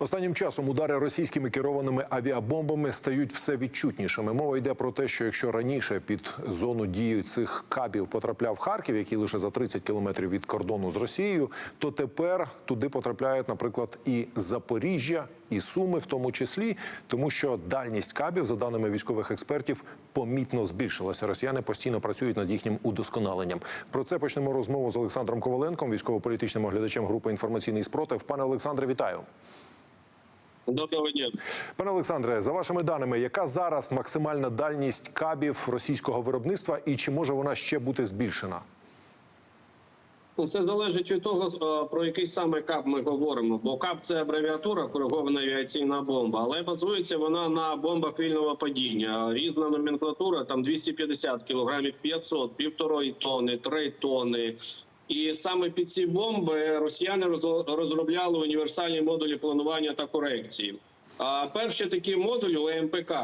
Останнім часом удари російськими керованими авіабомбами стають все відчутнішими. Мова йде про те, що якщо раніше під зону дії цих кабів потрапляв Харків, який лише за 30 кілометрів від кордону з Росією, то тепер туди потрапляють, наприклад, і Запоріжжя, і Суми, в тому числі, тому що дальність кабів, за даними військових експертів, помітно збільшилася. Росіяни постійно працюють над їхнім удосконаленням. Про це почнемо розмову з Олександром Коваленком, військово-політичним оглядачем групи інформаційний спротив. Пане Олександре, вітаю. Доброго дня. Пане Олександре, за вашими даними, яка зараз максимальна дальність кабів російського виробництва, і чи може вона ще бути збільшена? Ну, Це залежить від того, е, про який саме КАП ми говоримо. Бо КАП це абревіатура коригована авіаційна бомба, але базується вона на бомбах вільного падіння. Різна номенклатура там 250 кілограмів, 500, півтори тонни, 3 тонни. І саме під ці бомби росіяни роз- розробляли універсальні модулі планування та корекції. А перші такі модулі УМПК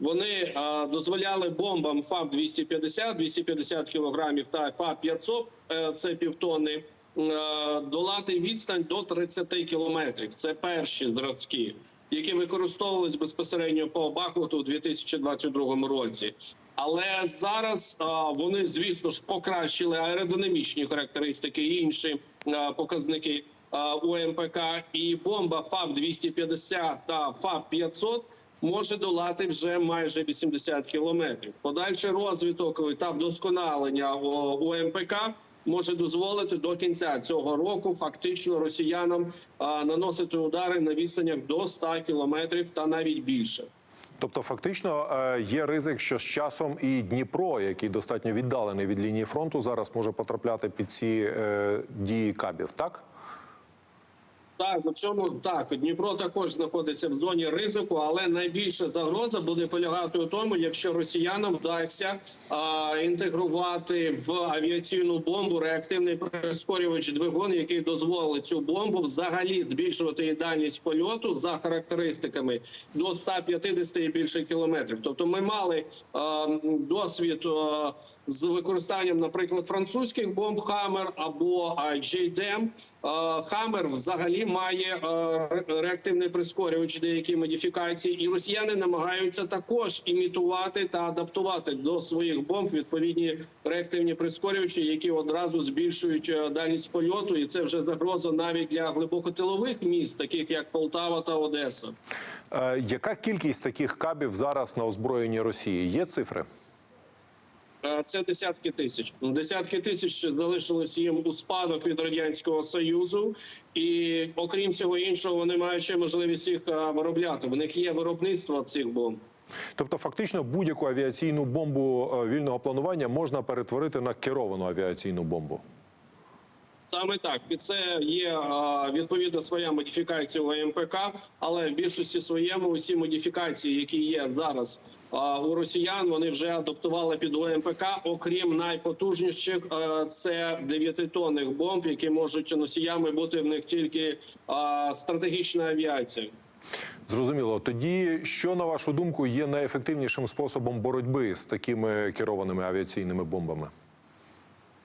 вони дозволяли бомбам ФАБ 250 250 кілограмів та ФАБ 500 е, це півтонни, е, долати відстань до 30 кілометрів. Це перші зразки, які використовувались безпосередньо по Бахмуту у 2022 році. Але зараз а, вони, звісно ж, покращили аеродинамічні характеристики і інші а, показники а, УМПК. І бомба ФАБ 250 та ФАБ 500 може долати вже майже 80 кілометрів. Подальший розвиток та вдосконалення о, УМПК може дозволити до кінця цього року фактично росіянам наносити удари на відстанях до 100 кілометрів та навіть більше. Тобто, фактично е, є ризик, що з часом і Дніпро, який достатньо віддалений від лінії фронту, зараз може потрапляти під ці е, дії кабів, так? Так, в цьому так Дніпро також знаходиться в зоні ризику, але найбільша загроза буде полягати у тому, якщо росіянам вдасться а, інтегрувати в авіаційну бомбу реактивний прискорювач двигун, який дозволить цю бомбу взагалі збільшувати її дальність польоту за характеристиками до 150 і більше кілометрів. Тобто, ми мали а, досвід а, з використанням, наприклад, французьких бомб Хаммер або а, Хаммер взагалі має а, реактивний прискорювач деякі модифікації, і росіяни намагаються також імітувати та адаптувати до своїх бомб відповідні реактивні прискорювачі, які одразу збільшують е, дальність польоту, і це вже загроза навіть для глибокотилових міст, таких як Полтава та Одеса. Е, яка кількість таких кабів зараз на озброєнні Росії? Є цифри? Е, Це десятки тисяч. Десятки тисяч залишилось їм у спадок від радянського союзу, і окрім всього іншого, вони мають ще можливість їх е, виробляти. В них є виробництво цих бомб. Тобто, фактично, будь-яку авіаційну бомбу е, вільного планування можна перетворити на керовану авіаційну бомбу. Саме так під це є відповідно своя модифікація у МПК, але в більшості своєму усі модифікації, які є зараз у росіян, вони вже адаптували під ОМПК, окрім найпотужніших, це 9-тонних бомб, які можуть носіями бути в них тільки стратегічна авіація. Зрозуміло. Тоді, що на вашу думку є найефективнішим способом боротьби з такими керованими авіаційними бомбами?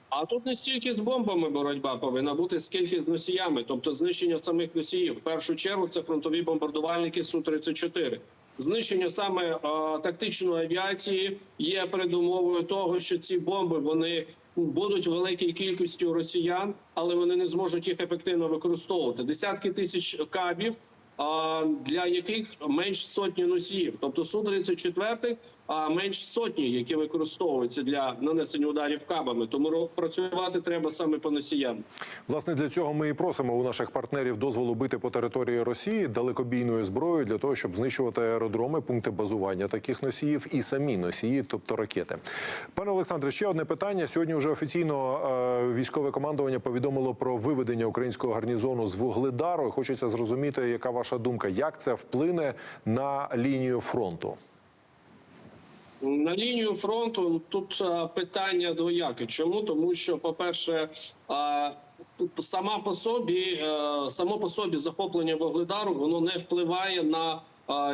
А тут не стільки з бомбами боротьба повинна бути, скільки з носіями, тобто знищення самих носіїв. В першу чергу це фронтові бомбардувальники су 34 Знищення саме е, тактичної авіації є передумовою того, що ці бомби вони будуть великій кількістю росіян, але вони не зможуть їх ефективно використовувати. Десятки тисяч кабів. а, Для яких менш сотні носіїв, тобто су 34 а менш сотні, які використовуються для нанесення ударів кабами. Тому працювати треба саме по носіям. Власне, для цього ми і просимо у наших партнерів дозволу бити по території Росії далекобійною зброєю для того, щоб знищувати аеродроми, пункти базування таких носіїв і самі носії, тобто ракети. Пане Олександре, ще одне питання. Сьогодні вже офіційно е, військове командування повідомило про виведення українського гарнізону з вугледару. Хочеться зрозуміти, яка ваша думка, як це вплине на лінію фронту. На лінію фронту тут питання двояке. Чому? Тому що, по-перше, а, сама по собі, е, само по собі захоплення Вугледару воно не впливає на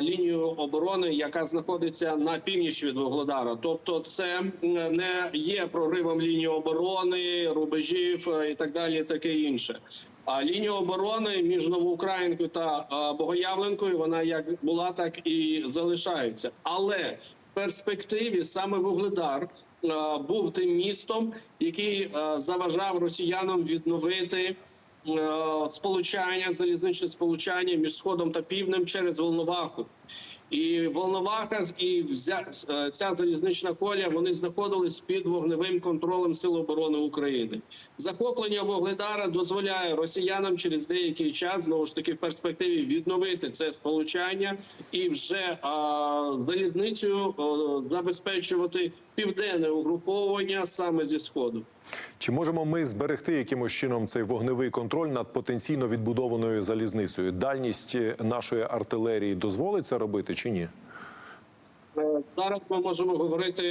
лінію оборони, яка знаходиться на північ від Вугледара. Тобто, це не є проривом лінії оборони, рубежів е, і так далі, таке інше. А лінія оборони між Новоукраїнкою та а, Богоявленкою вона як була, так і залишається. Але перспективі саме Вугледар був тим містом, який заважав росіянам відновити. Е, Сполучання залізничне сполучання між сходом та півднем через Волноваху. І Волноваха і е, ця залізнична колія вони знаходились під вогневим контролем Сил оборони України. Захоплення Вугледара дозволяє росіянам через деякий час знову ж таки в перспективі відновити це сполучання і вже а, залізницею а, забезпечувати південне угруповання саме зі сходу. Чи можемо ми зберегти якимось чином цей вогневий контроль над потенційно відбудованою залізницею? Дальність е, нашої артилерії дозволить це робити чи ні? Е, Зараз ми можемо говорити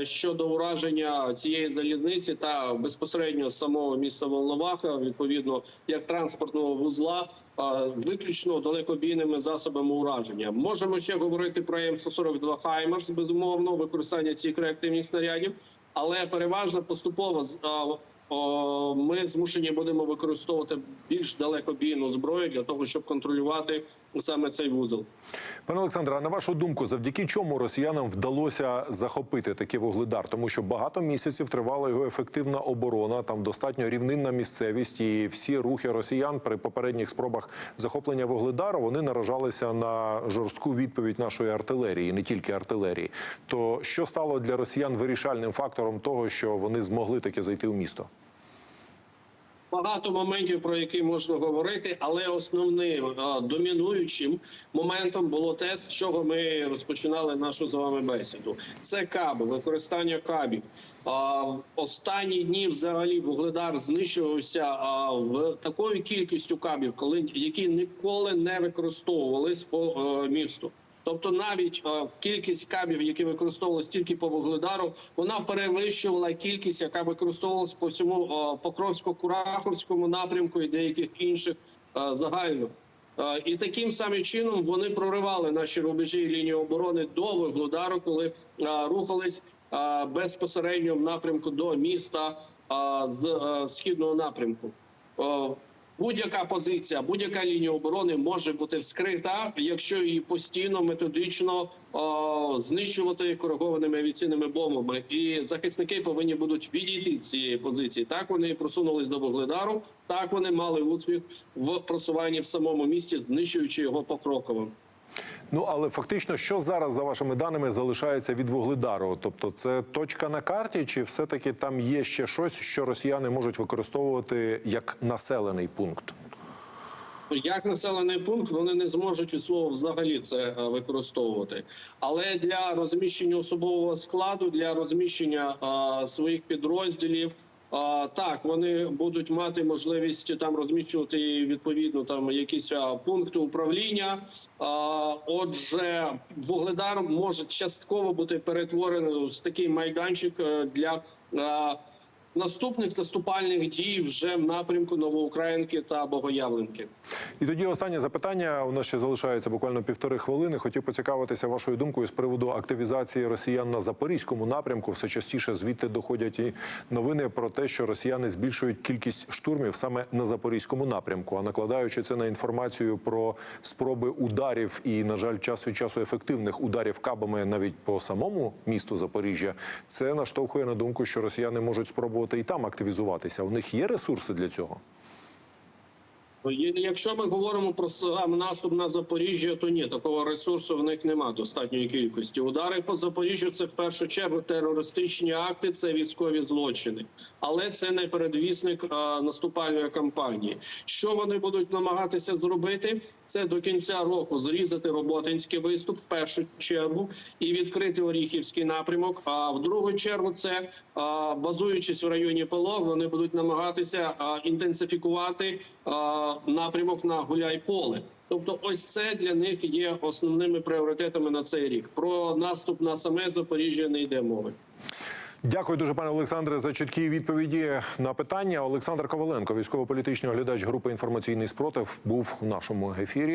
е, щодо ураження цієї залізниці та безпосередньо самого міста Волноваха, відповідно як транспортного вузла, виключно далекобійними засобами ураження. Можемо ще говорити про М142 Хаймерс, безумовно, використання цих реактивних снарядів, але переважно поступово з- ми змушені будемо використовувати більш далекобійну зброю для того, щоб контролювати саме цей вузол. Пане Олександре, а на вашу думку, завдяки чому росіянам вдалося захопити такий вугледар? Тому що багато місяців тривала його ефективна оборона, там достатньо рівнинна місцевість, і всі рухи росіян при попередніх спробах захоплення вугледару вони наражалися на жорстку відповідь нашої артилерії, не тільки артилерії. То що стало для росіян вирішальним фактором того, що вони змогли таки зайти у місто? Багато моментів, про які можна говорити, але основним домінуючим моментом було те, з чого ми розпочинали нашу з вами бесіду. Це каби, використання кабів. Останні дні взагалі вугледар знищувався в такою кількістю кабів, коли які ніколи не використовувались по е, місту. Тобто навіть е, кількість кабів, які використовувалися тільки по вугледару, вона перевищувала кількість, яка використовувалась по всьому е, Покровсько-Кураховському напрямку і деяких інших е, загально. І таким самим чином вони проривали наші рубежі і лінії оборони до вугледару, коли рухались безпосередньо в напрямку до міста з східного напрямку. Будь-яка позиція, будь-яка лінія оборони може бути вскрита, якщо її постійно методично о, знищувати коригованими авіаційними бомбами. І захисники повинні будуть відійти цієї позиції. Так вони просунулись до Вогледару, так вони мали успіх в просуванні в самому місті, знищуючи його покроково. Ну але фактично, що зараз за вашими даними залишається від вугледару? Тобто, це точка на карті, чи все-таки там є ще щось, що росіяни можуть використовувати як населений пункт? Як населений пункт вони не зможуть від слова взагалі це е, використовувати. Але для розміщення особового складу, для розміщення е, своїх підрозділів. Так, вони будуть мати можливість там розміщувати відповідно там якісь пункти управління. Отже, вугледар може частково бути перетворений в такий майданчик е, для наступних наступальних дій вже в напрямку Новоукраїнки та Богоявленки. І тоді останнє запитання. У нас ще залишається буквально півтори хвилини. Хотів поцікавитися вашою думкою з приводу активізації росіян на запорізькому напрямку. Все частіше звідти доходять і новини про те, що росіяни збільшують кількість штурмів саме на запорізькому напрямку. А накладаючи це на інформацію про спроби ударів і, на жаль, час від часу ефективних ударів кабами навіть по самому місту Запоріжжя, це наштовхує на думку, що росіяни можуть спробувати і там активізуватися. У них є ресурси для цього. Якщо ми говоримо про сам наступ на Запоріжжя, то ні, такого ресурсу в них немає достатньої кількості. Удари по Запоріжжю це в першу чергу терористичні акти, це військові злочини, але це не передвісник а, наступальної кампанії. Що вони будуть намагатися зробити? Це до кінця року зрізати роботинський виступ в першу чергу і відкрити Оріхівський напрямок. А в другу чергу це а, базуючись в районі Полог, вони будуть намагатися а, інтенсифікувати а, напрямок на Гуляйполе. Тобто, ось це для них є основними пріоритетами на цей рік. Про наступ на саме Запоріжжя не йде мови. Дякую дуже, пане Олександре, за чіткі відповіді на питання. Олександр Коваленко, військово-політичний оглядач групи інформаційний спротив, був в нашому ефірі.